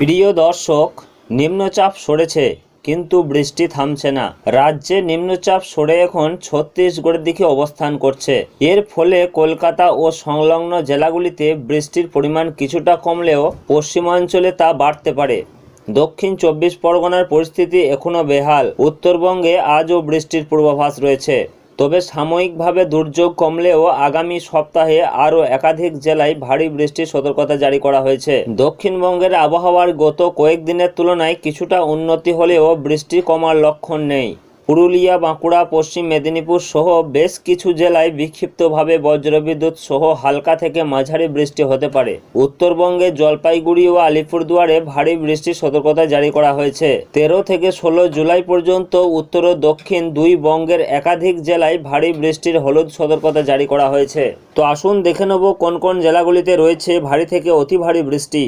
প্রিয় দর্শক, নিম্নচাপ সরেছে, কিন্তু বৃষ্টি থামছে না। রাজ্যে নিম্নচাপ সরে এখন ছত্তিশগড়ের দিকে অবস্থান করছে। এর ফলে কলকাতা ও সংলগ্ন জেলাগুলিতে বৃষ্টির পরিমাণ কিছুটা কমলেও পশ্চিমাঞ্চলে তা বাড়তে পারে। দক্ষিণ চব্বিশ পরগনার পরিস্থিতি এখনও বেহাল। উত্তরবঙ্গে আজও বৃষ্টির পূর্বাভাস রয়েছে। তবে সাময়িকভাবে দুর্যোগ কমলেও আগামী সপ্তাহে আরও একাধিক জেলায় ভারী বৃষ্টির সতর্কতা জারি করা হয়েছে। দক্ষিণবঙ্গের আবহাওয়ার গত কয়েকদিনের তুলনায় কিছুটা উন্নতি হলেও বৃষ্টি কমার লক্ষণ নেই। পুরুলিয়া, বাঁকুড়া, পশ্চিম মেদিনীপুর সহ বেশ কিছু জেলায় বিক্ষিপ্তভাবে বজ্রবিদ্যুৎ সহ হালকা থেকে মাঝারি বৃষ্টি হতে পারে। উত্তরবঙ্গে জলপাইগুড়ি ও আলিপুরদুয়ারে ভারী বৃষ্টির সতর্কতা জারি করা হয়েছে। তেরো থেকে ষোলো জুলাই পর্যন্ত উত্তর ও দক্ষিণ দুই বঙ্গের একাধিক জেলায় ভারী বৃষ্টির হলুদ সতর্কতা জারি করা হয়েছে। তো আসুন দেখে নেব কোন কোন জেলাগুলিতে রয়েছে ভারী থেকে অতি ভারী বৃষ্টি।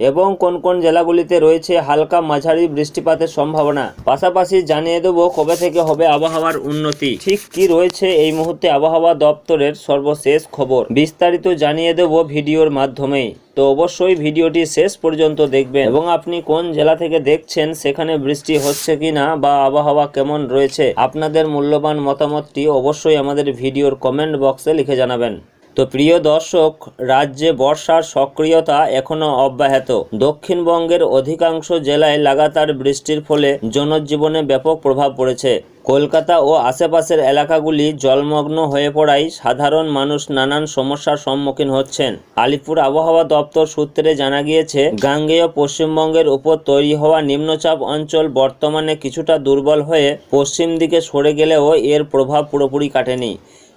এবং কোন কোন জেলাগুলিতে রয়েছে হালকা মাঝারি বৃষ্টিপাতের সম্ভাবনা। পাশাপাশি জানিয়ে দেবো কবে থেকে হবে আবহাওয়ার উন্নতি। ঠিক কি রয়েছে এই মুহূর্তে আবহাওয়া দপ্তরের সর্বশেষ খবর? বিস্তারিত জানিয়ে দেবো ভিডিওর মাধ্যমেই। তো অবশ্যই ভিডিওটি শেষ পর্যন্ত দেখবেন। এবং আপনি কোন জেলা থেকে দেখছেন, সেখানে বৃষ্টি হচ্ছে কি না বা আবহাওয়া কেমন রয়েছে, আপনাদের মূল্যবান মতামতটি অবশ্যই আমাদের ভিডিওর কমেন্ট বক্সে লিখে জানাবেন। তো প্রিয় দর্শক, রাজ্যে বর্ষার সক্রিয়তা এখনও অব্যাহত। দক্ষিণবঙ্গের অধিকাংশ জেলায় লাগাতার বৃষ্টির ফলে জনজীবনে ব্যাপক প্রভাব পড়েছে। কলকাতা ও আশেপাশের এলাকাগুলি জলমগ্ন হয়ে পড়ায় সাধারণ মানুষ নানান সমস্যার সম্মুখীন হচ্ছেন। আলিপুর আবহাওয়া দপ্তর সূত্রে জানা গিয়েছে, গাঙ্গেয় পশ্চিমবঙ্গের উপর তৈরি হওয়া নিম্নচাপ অঞ্চল বর্তমানে কিছুটা দুর্বল হয়ে পশ্চিম দিকে সরে গেলেও এর প্রভাব পুরোপুরি কাটেনি।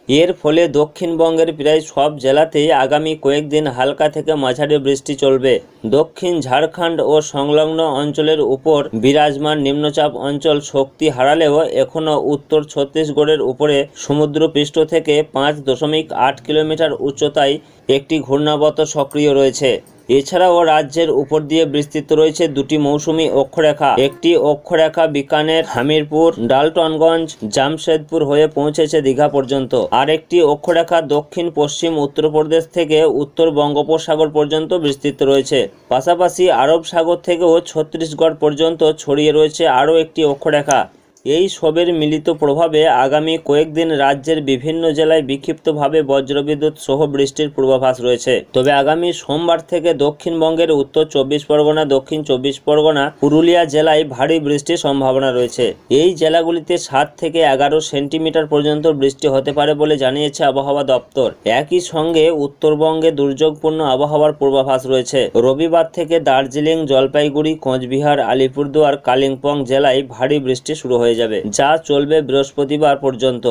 এর ফলে দক্ষিণবঙ্গের প্রায় সব জেলাতেই আগামী কয়েকদিন হালকা থেকে মাঝারি বৃষ্টি চলবে। দক্ষিণ ঝাড়খণ্ড ও সংলগ্ন অঞ্চলের উপর বিরাজমান নিম্নচাপ অঞ্চল শক্তি হারালেও এখনও উত্তর ছত্তিশগড়ের উপরে সমুদ্রপৃষ্ঠ থেকে পাঁচ দশমিক আট কিলোমিটার উচ্চতায় একটি ঘূর্ণাবত সক্রিয় রয়েছে। এছাড়াও রাজ্যের উপর দিয়ে বিস্তৃত রয়েছে দুটি মৌসুমী অক্ষরেখা। একটি অক্ষরেখা বিকানের হামিরপুর, ডালটনগঞ্জ, জামশেদপুর হয়ে পৌঁছেছে দীঘা পর্যন্ত। আর একটি অক্ষরেখা দক্ষিণ, পশ্চিম, উত্তরপ্রদেশ থেকে উত্তর বঙ্গোপসাগর পর্যন্ত বিস্তৃত রয়েছে। পাশাপাশি আরব সাগর থেকেও ছত্তিশগড় পর্যন্ত ছড়িয়ে রয়েছে আরও একটি অক্ষরেখা। এই সবের মিলিত প্রভাবে আগামী কয়েকদিন রাজ্যের বিভিন্ন জেলায় বিক্ষিপ্তভাবে বজ্রবিদ্যুৎ সহ বৃষ্টির পূর্বাভাস রয়েছে। তবে আগামী সোমবার থেকে দক্ষিণবঙ্গের উত্তর চব্বিশ পরগনা, দক্ষিণ চব্বিশ পরগনা, পুরুলিয়া জেলায় ভারী বৃষ্টির সম্ভাবনা রয়েছে। এই জেলাগুলিতে সাত থেকে এগারো সেন্টিমিটার পর্যন্ত বৃষ্টি হতে পারে বলে জানিয়েছে আবহাওয়া দপ্তর। একই সঙ্গে উত্তরবঙ্গে দুর্যোগপূর্ণ আবহাওয়ার পূর্বাভাস রয়েছে। রবিবার থেকে দার্জিলিং, জলপাইগুড়ি, কোচবিহার, আলিপুরদুয়ার, কালিম্পং জেলায় ভারী বৃষ্টি শুরু হয়ে যাবে, যা চলবে বৃহস্পতিবার পর্যন্ত।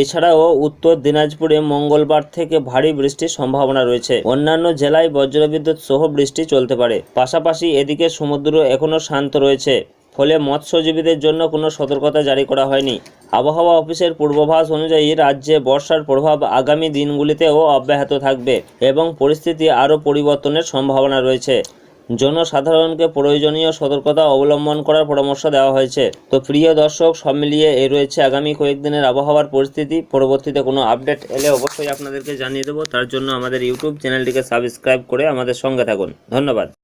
এছাড়াও উত্তর দিনাজপুরে মঙ্গলবার থেকে ভারী বৃষ্টির সম্ভাবনা রয়েছে। অন্যান্য জেলায় বজ্রবিদ্যুৎ সহ বৃষ্টি চলতে পারে। পাশাপাশি এদিকে সমুদ্র এখনও শান্ত রয়েছে, ফলে মৎস্যজীবীদের জন্য কোনো সতর্কতা জারি করা হয়নি। আবহাওয়া অফিসের পূর্বাভাস অনুযায়ী রাজ্যে বর্ষার প্রভাব আগামী দিনগুলিতেও অব্যাহত থাকবে এবং পরিস্থিতি আরও পরিবর্তনের সম্ভাবনা রয়েছে। জনসাধারণকে প্রয়োজনীয় সতর্কতা অবলম্বন করার পরামর্শ দেওয়া হয়েছে। তো প্রিয় দর্শক, সব মিলিয়ে এ রয়েছে আগামী কয়েকদিনের আবহাওয়ার পরিস্থিতি। পরবর্তীতে কোনো আপডেট এলে অবশ্যই আপনাদেরকে জানিয়ে দেবো। তার জন্য আমাদের ইউটিউব চ্যানেলটিকে সাবস্ক্রাইব করে আমাদের সঙ্গে থাকুন। ধন্যবাদ।